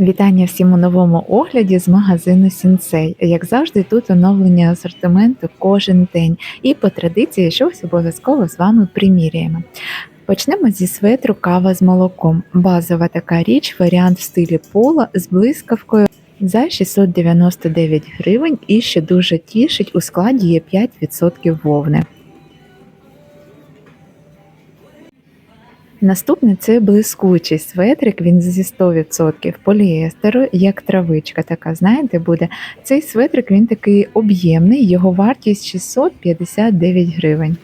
Вітання всім у новому огляді з магазину Сінсей. Як завжди, тут оновлення асортименту кожен день. І по традиції щось обов'язково з вами приміряємо. Почнемо зі светру кава з молоком. Базова така річ, варіант в стилі пола з блискавкою за 699 гривень і що дуже тішить, у складі є 5% вовни. Наступний це блискучий светрик, він зі 100% поліестеру, як травичка така, знаєте, буде. Цей светрик він такий об'ємний, його вартість 659 гривень.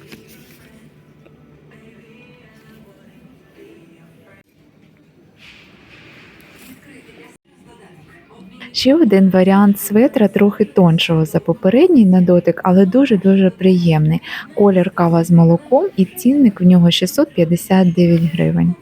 Ще один варіант светра трохи тоншого за попередній на дотик, але дуже-дуже приємний. Колір кава з молоком і цінник в нього 659 гривень.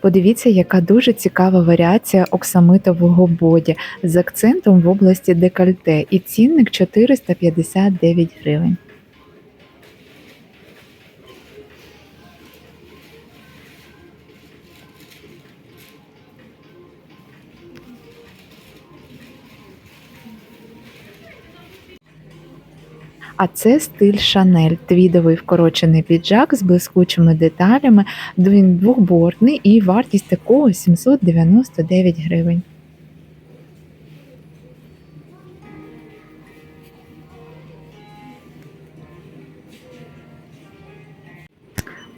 Подивіться, яка дуже цікава варіація оксамитового боді з акцентом в області декольте і цінник 459 гривень. А це стиль Шанель, твідовий вкорочений піджак з блискучими деталями, він двохбортний і вартість такого 799 гривень.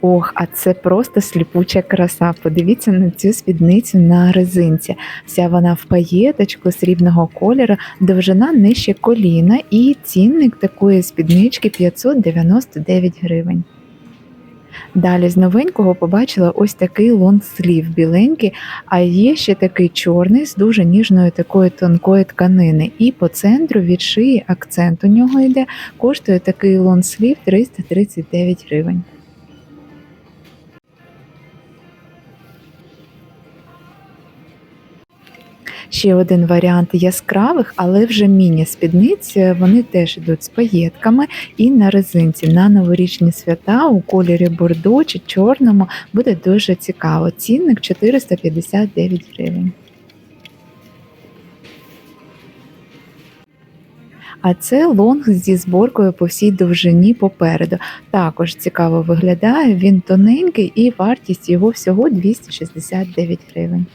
Ох, а це просто сліпуча краса. Подивіться на цю спідницю на резинці. Вся вона в паєточку срібного кольору, довжина нижче коліна і цінник такої спіднички 599 гривень. Далі з новенького побачила ось такий лонгслів біленький, а є ще такий чорний з дуже ніжною такою тонкої тканини. І по центру від шиї акцент у нього йде, коштує такий лонгслів 339 гривень. Ще один варіант яскравих, але вже міні-спідниць. Вони теж йдуть з паєтками і на резинці. На новорічні свята у кольорі бордо чи чорному буде дуже цікаво. Цінник 459 гривень. А це лонг зі зборкою по всій довжині попереду. Також цікаво виглядає, він тоненький і вартість його всього 269 гривень.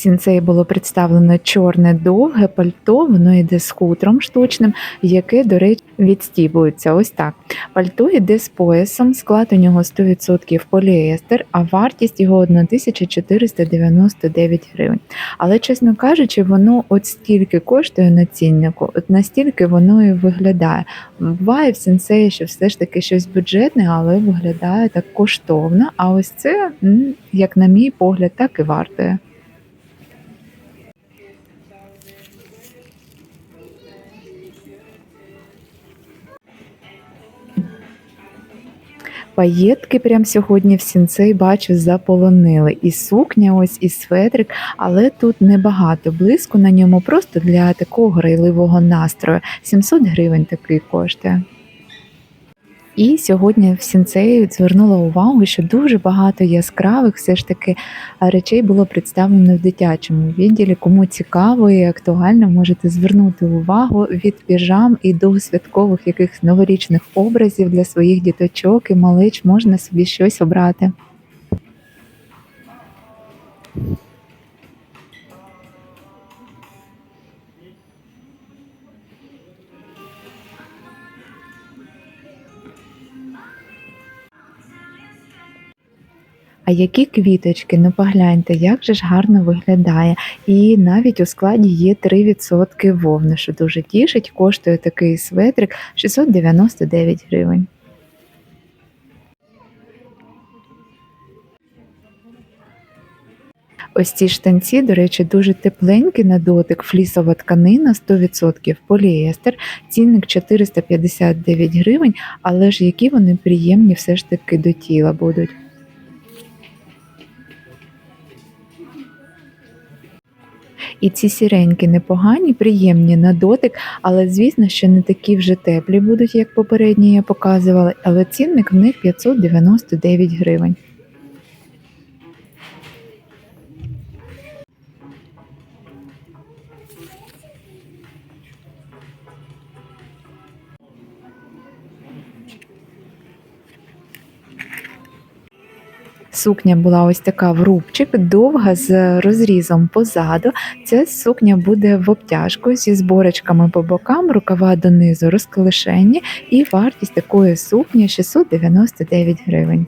В Сінцеї було представлено чорне довге пальто, воно йде з хутром штучним, яке, до речі, відстібується. Ось так. Пальто йде з поясом, склад у нього 100% поліестер, а вартість його 1499 гривень. Але, чесно кажучи, воно от стільки коштує на ціннику, от настільки воно і виглядає. Буває в сенсеї, що все ж таки щось бюджетне, але виглядає так коштовно. А ось це, як на мій погляд, так і вартує. Паєтки прям сьогодні в сінцей бачу заполонили. І сукня, ось, і светрик, але тут небагато. Блиску на ньому просто для такого грайливого настрою. 700 гривень такий коштує. І сьогодні в сінцеї звернула увагу, що дуже багато яскравих все ж таки речей було представлено в дитячому відділі. Кому цікаво і актуально, можете звернути увагу від піжам і до святкових якихось новорічних образів для своїх діточок і малич можна собі щось обрати. А які квіточки, ну погляньте, як же ж гарно виглядає. І навіть у складі є 3% вовни, що дуже тішить. Коштує такий светрик 699 гривень. Ось ці штанці, до речі, дуже тепленькі на дотик, флісова тканина 100% поліестер, цінник 459 гривень, але ж які вони приємні все ж таки до тіла будуть. І ці сіренькі непогані, приємні на дотик, але звісно, що не такі вже теплі будуть, як попередні я показувала, але цінник в них 599 гривень. Сукня була ось така в рубчик, довга з розрізом позаду. Ця сукня буде в обтяжку зі зборочками по бокам, рукава донизу розколишені, і вартість такої сукні 699 гривень.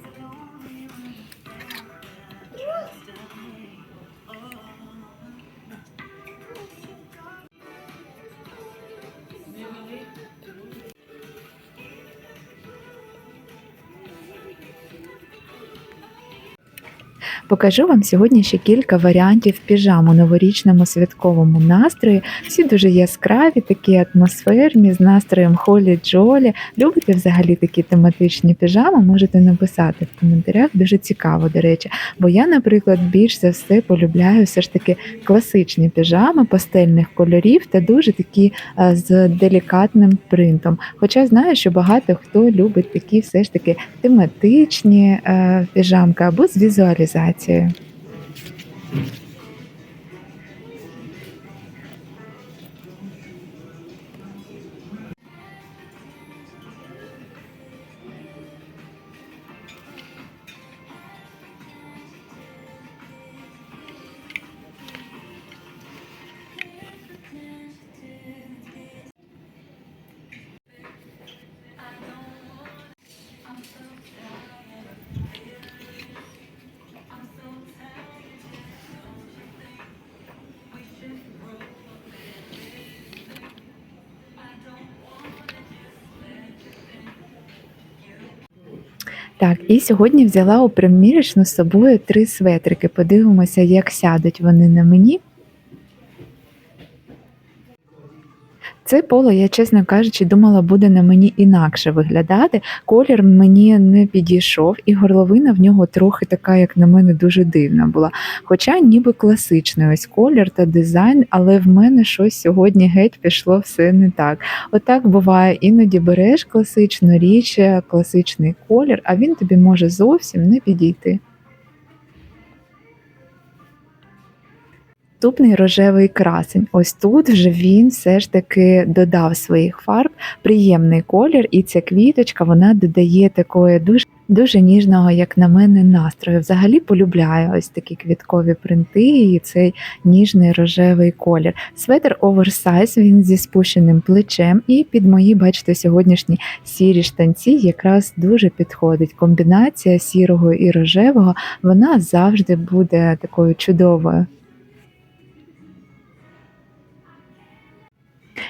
Покажу вам сьогодні ще кілька варіантів піжам у новорічному святковому настрої. Всі дуже яскраві, такі атмосферні, з настроєм холі джолі. Любите взагалі такі тематичні піжами? Можете написати в коментарях. Дуже цікаво, до речі. Бо я, наприклад, більш за все полюбляю все ж таки класичні піжами пастельних кольорів та дуже такі е, з делікатним принтом. Хоча знаю, що багато хто любить такі все ж таки тематичні е, піжамки або з візуалізацією. છે Так, і сьогодні взяла у примірочну з собою три светрики. Подивимося, як сядуть вони на мені. Це поло, я, чесно кажучи, думала, буде на мені інакше виглядати. Колір мені не підійшов, і горловина в нього трохи така, як на мене, дуже дивна була. Хоча ніби класичний ось колір та дизайн, але в мене щось сьогодні геть пішло все не так. Отак буває, іноді береш класичну річ, класичний колір, а він тобі може зовсім не підійти. Наступний рожевий красень. Ось тут вже він все ж таки додав своїх фарб, приємний колір, і ця квіточка вона додає такої дуже дуже ніжного, як на мене, настрою. Взагалі полюбляю ось такі квіткові принти і цей ніжний рожевий колір. Светр оверсайз, він зі спущеним плечем, і під мої, бачите, сьогоднішні сірі штанці якраз дуже підходить. Комбінація сірого і рожевого вона завжди буде такою чудовою.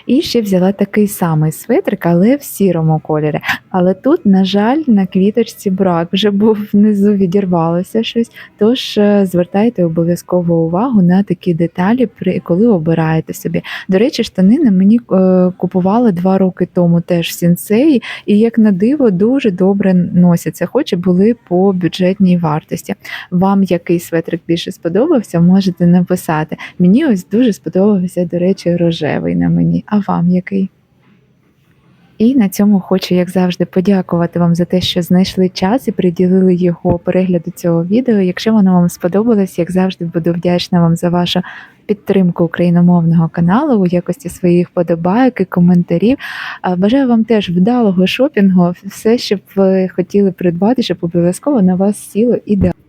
І ще взяла такий самий светрик, але в сірому кольорі. Але тут, на жаль, на квіточці брак вже був внизу відірвалося щось. Тож е, звертайте обов'язково увагу на такі деталі, при коли обираєте собі. До речі, штанини мені е, купували два роки тому теж в сінцеї, і як на диво дуже добре носяться, хоч і були по бюджетній вартості. Вам який светрик більше сподобався, можете написати. Мені ось дуже сподобався, до речі, рожевий на мені. А вам який? І на цьому хочу, як завжди, подякувати вам за те, що знайшли час і приділили його перегляду цього відео. Якщо воно вам сподобалось, як завжди, буду вдячна вам за вашу підтримку україномовного каналу у якості своїх подобайок і коментарів. Бажаю вам теж вдалого шопінгу, все, що б ви хотіли придбати, щоб обов'язково на вас сіло ідеально.